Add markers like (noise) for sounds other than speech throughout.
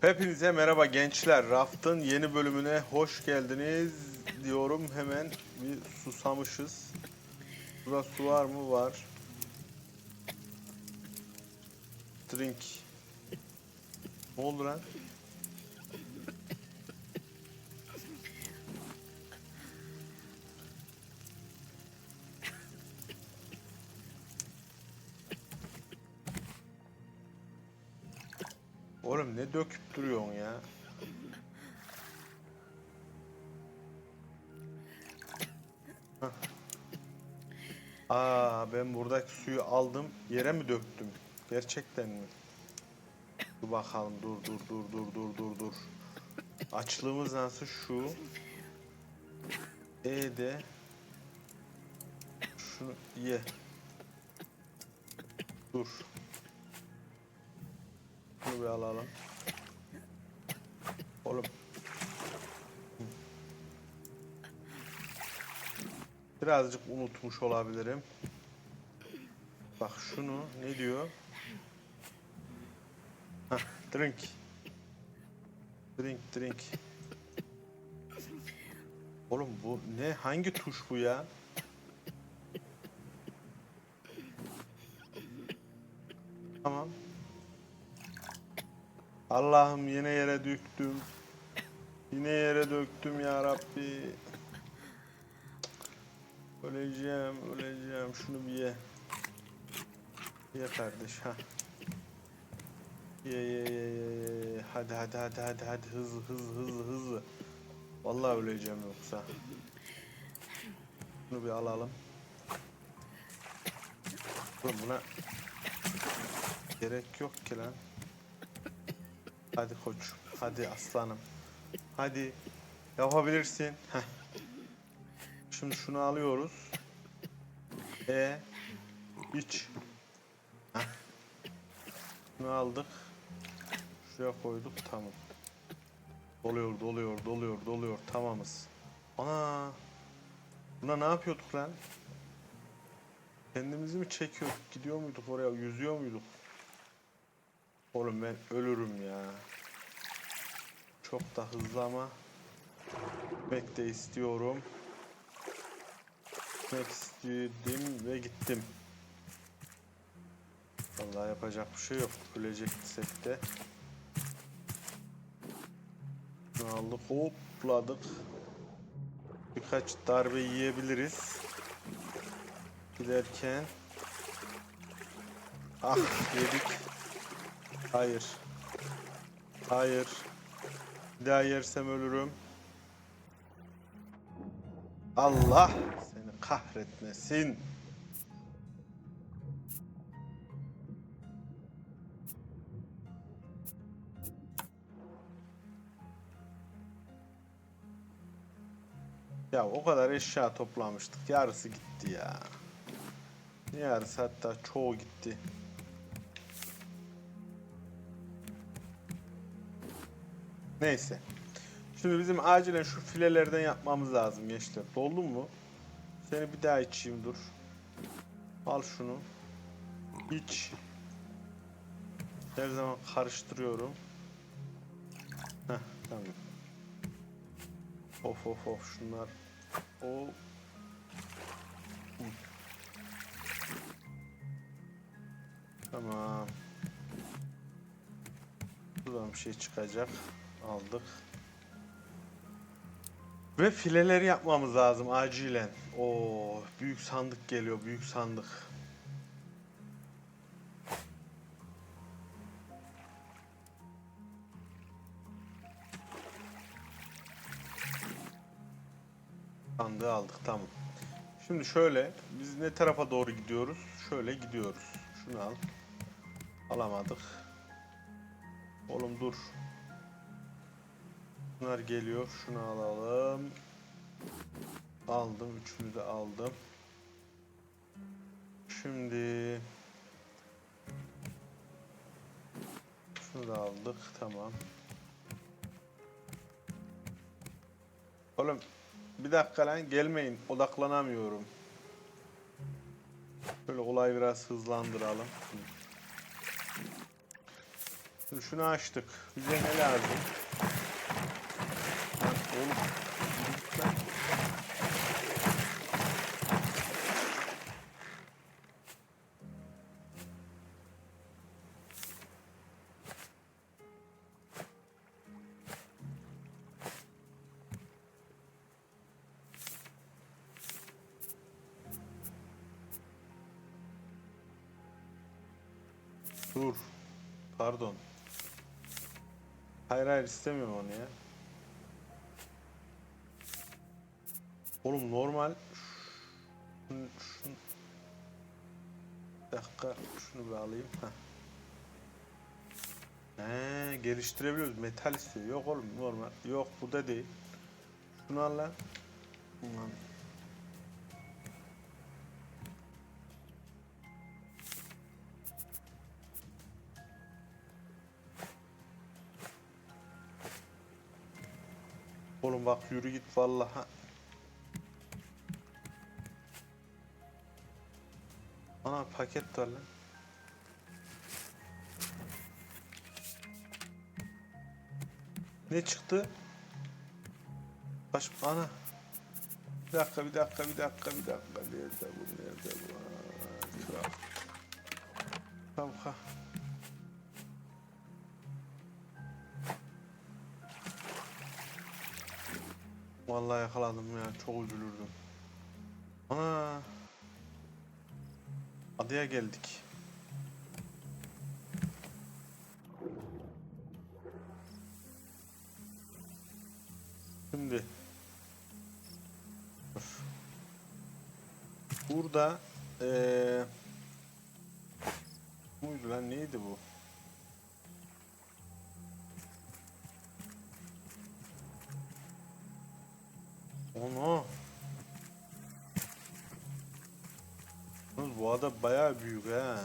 Hepinize merhaba gençler. Raft'ın yeni bölümüne hoş geldiniz diyorum. Hemen bir susamışız. Burada su var mı? Var. Drink. Ne oldu lan? Oğlum ne döküp duruyorsun ya? Aa ben buradaki suyu aldım yere mi döktüm? Gerçekten mi? Dur bakalım dur dur dur dur dur dur dur. Açlığımız nasıl şu? E de şunu ye. Dur. Bunu bir alalım. Oğlum. Birazcık unutmuş olabilirim. Bak şunu ne diyor? Hah, drink. Drink, drink. Oğlum bu ne? Hangi tuş bu ya? Tamam. Allah'ım yine yere döktüm. Yine yere döktüm ya Rabbi. Öleceğim, öleceğim. Şunu bir ye. Ye kardeş ha. Ye ye ye ye ye. Hadi hadi hadi hadi hadi hızlı hızlı hızlı hızlı. Vallahi öleceğim yoksa. Bunu bir alalım. Oğlum buna gerek yok ki lan. Hadi koçum. Hadi aslanım. Hadi. Yapabilirsin. (laughs) Şimdi şunu alıyoruz. E iç. Heh. Aldık. Şuraya koyduk. Tamam. Doluyor, doluyor, doluyor, doluyor. Tamamız. Ana. Buna ne yapıyorduk lan? Kendimizi mi çekiyorduk? Gidiyor muyduk oraya? Yüzüyor muyduk? Oğlum ben ölürüm ya. Çok da hızlı ama gitmek de istiyorum. Gitmek istedim ve gittim. Vallahi yapacak bir şey yok. Öleceksek de. Aldık, hopladık. Birkaç darbe yiyebiliriz. Giderken. Ah yedik. Hayır. Hayır. Bir daha yersem ölürüm. Allah seni kahretmesin. Ya o kadar eşya toplamıştık. Yarısı gitti ya. Yarısı hatta çoğu gitti. Neyse. Şimdi bizim acilen şu filelerden yapmamız lazım gençler. Doldun mu? Seni bir daha içeyim dur. Al şunu. İç. Her zaman karıştırıyorum. Heh tamam. Of of of şunlar. O. Tamam. Buradan bir şey çıkacak. Aldık. Ve fileleri yapmamız lazım acilen. Oo, büyük sandık geliyor, büyük sandık. Sandığı aldık, tamam. Şimdi şöyle, biz ne tarafa doğru gidiyoruz? Şöyle gidiyoruz. Şunu al. Alamadık. Oğlum dur. Bunlar geliyor. Şunu alalım. Aldım. Üçünü de aldım. Şimdi şunu da aldık. Tamam. Oğlum bir dakika lan gelmeyin. Odaklanamıyorum. Şöyle olayı biraz hızlandıralım. Şimdi şunu açtık. Bize ne lazım? Lan oğlum. yürü git lan. Dur. Pardon. Hayır hayır istemiyorum onu ya. Oğlum normal. Şunu, şunu... Bir dakika şunu bir alayım. Heh. He, geliştirebiliyoruz. Metal istiyor. Yok oğlum normal. Yok bu da değil. Şunu al lan. Ulan. Oğlum bak yürü git vallahi. Ana paket var lan. Ne çıktı? Baş ana. Bir dakika bir dakika bir dakika bir dakika. Nerede bu nerede bu? Kral. Tamam ha. Vallahi yakaladım ya. Çok üzülürdüm. Ana. Adaya geldik. Şimdi. Burada eee Buydu lan neydi bu? Onu. Ada bayağı büyük ha.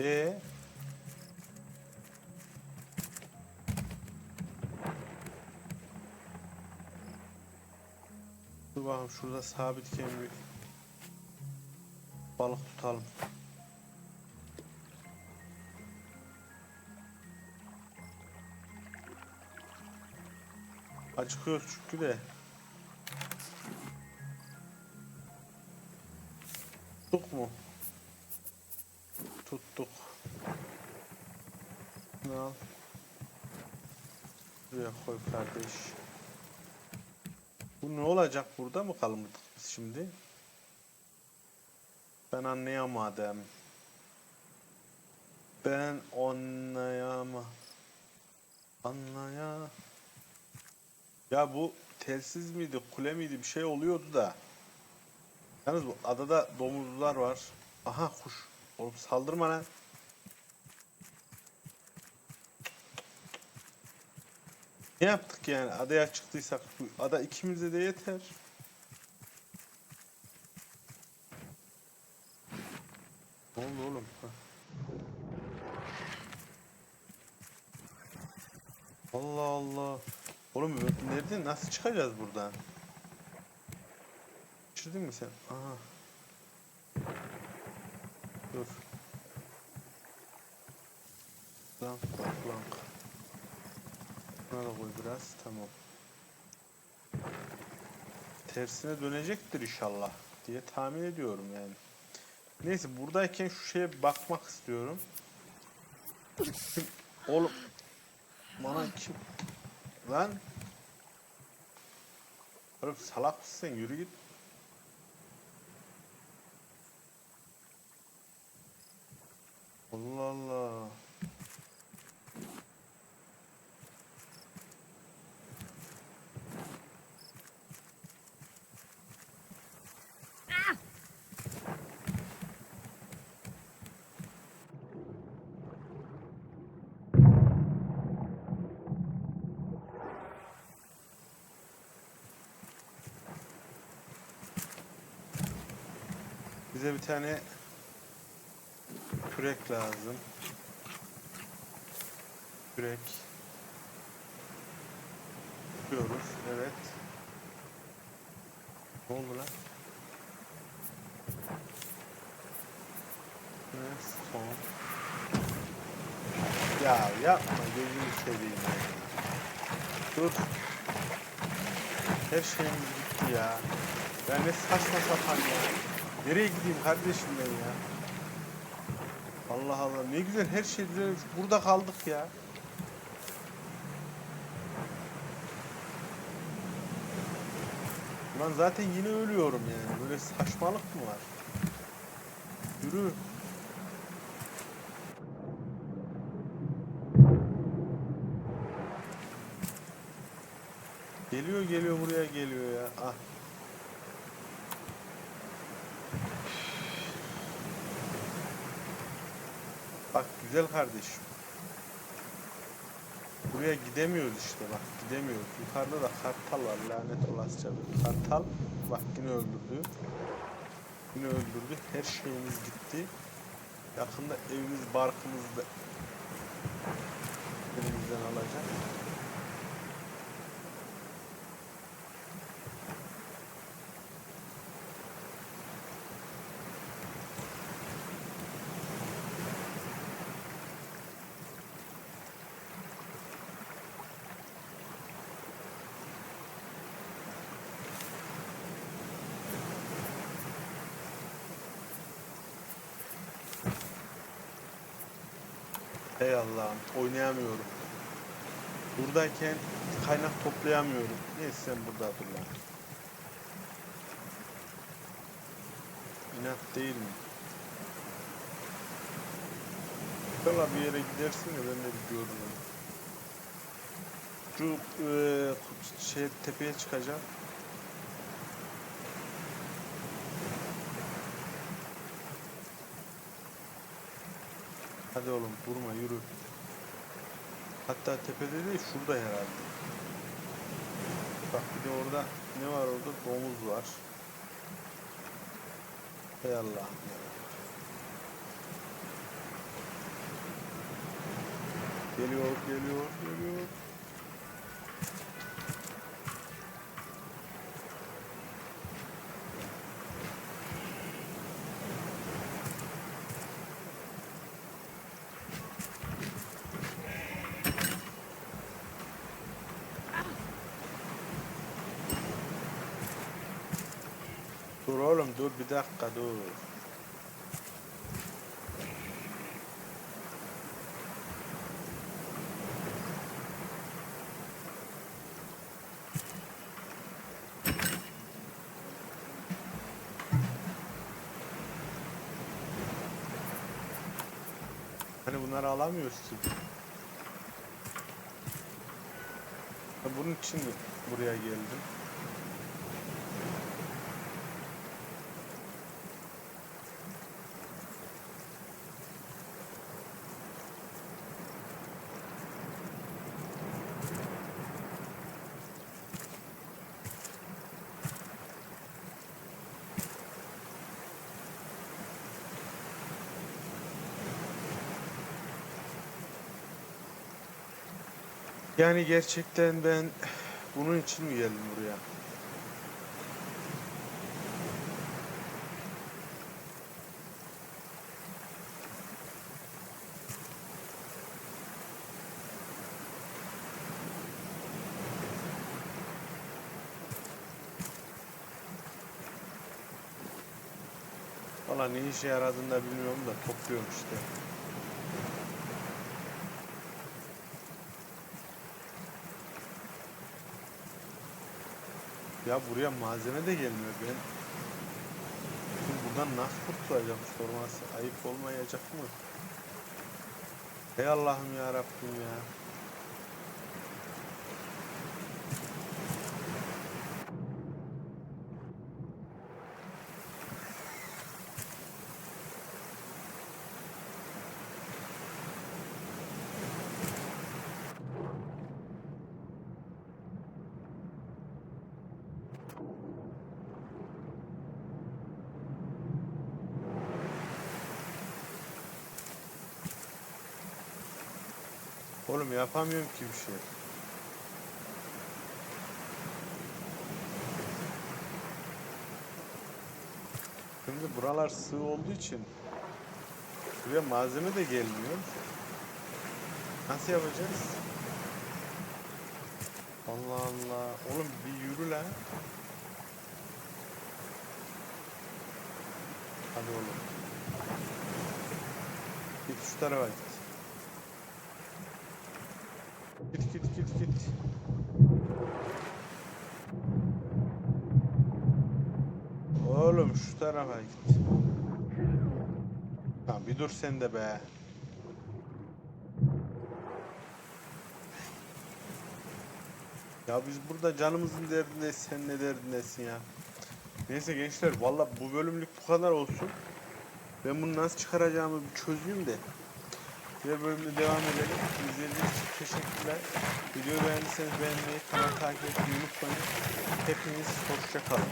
E Dur bakalım şurada sabitken bir balık tutalım. Acıkıyoruz çünkü de. Tuttuk mu? Tuttuk. Ne al? Buraya koy kardeş. Bu ne olacak burada mı kalmadık biz şimdi? Ben anlayamadım. Ben anlayama. Anlaya. Ya bu telsiz miydi, kule miydi bir şey oluyordu da. Yalnız bu adada domuzlar var. Aha kuş. Oğlum saldırma lan. Ne yaptık yani? Adaya çıktıysak bu ada ikimize de yeter. Ne oldu oğlum? Allah Allah. Oğlum nerede nasıl çıkacağız buradan? Geçirdin mi sen? Aha. Dur. Plank var plank. Buna da koy biraz tamam. Tersine dönecektir inşallah diye tahmin ediyorum yani. Neyse buradayken şu şeye bakmak istiyorum. (laughs) Oğlum bana kim lan Oğlum salak mısın yürü git. Allah Allah. Bize bir tane kürek lazım. Kürek. Yapıyoruz. Evet. Ne oldu lan? Ne son? Ya yapma gözünü seveyim. Dur. Her şeyimiz gitti ya. Ya ne saçma sapan ya. Nereye gideyim kardeşim ben ya? Allah Allah ne güzel her şey düzelmiş. Burada kaldık ya. Ulan zaten yine ölüyorum yani. Böyle saçmalık mı var? Yürü. Geliyor geliyor buraya geliyor ya. Ah. Bak güzel kardeşim. Buraya gidemiyoruz işte bak gidemiyoruz. Yukarıda da kartal var lanet olasıca kartal. Bak yine öldürdü. Yine öldürdü. Her şeyimiz gitti. Yakında evimiz barkımız da elimizden alacak. Ey Allah'ım oynayamıyorum. Buradayken kaynak toplayamıyorum. Neyse sen burada dur lan. İnat değil mi? Valla bir yere gidersin ya ben de görürüm. Şu eee, şey tepeye çıkacağım. Hadi oğlum durma yürü. Hatta tepede değil şurada herhalde. Bak bir de orada ne var orada? Domuz var. Hay Allah'ım ya. Geliyor, geliyor, geliyor. Dur oğlum dur bir dakika dur. Hani bunları alamıyoruz ki. Bunun için buraya geldim? Yani gerçekten ben bunun için mi geldim buraya? Valla ne işe yaradığını da bilmiyorum da topluyorum işte. Ya buraya malzeme de gelmiyor ben. Şimdi buradan nasıl kurtulacağım sorması ayıp olmayacak mı? Ey Allah'ım ya Rabbim ya. Oğlum yapamıyorum ki bir şey. Şimdi buralar sığ olduğu için Buraya malzeme de gelmiyor. Nasıl yapacağız? Allah Allah. Oğlum bir yürü lan. Hadi oğlum. Git şu tarafa git. Git git. Oğlum şu tarafa git. Tamam bir dur sen de be. Ya biz burada canımızın derdindeyiz sen ne derdindesin ya. Neyse gençler valla bu bölümlük bu kadar olsun. Ben bunu nasıl çıkaracağımı bir çözeyim de. Diğer bölümde devam edelim. İzlediğiniz için teşekkürler. Videoyu beğendiyseniz beğenmeyi, kanal takip etmeyi unutmayın. Hepiniz hoşça kalın.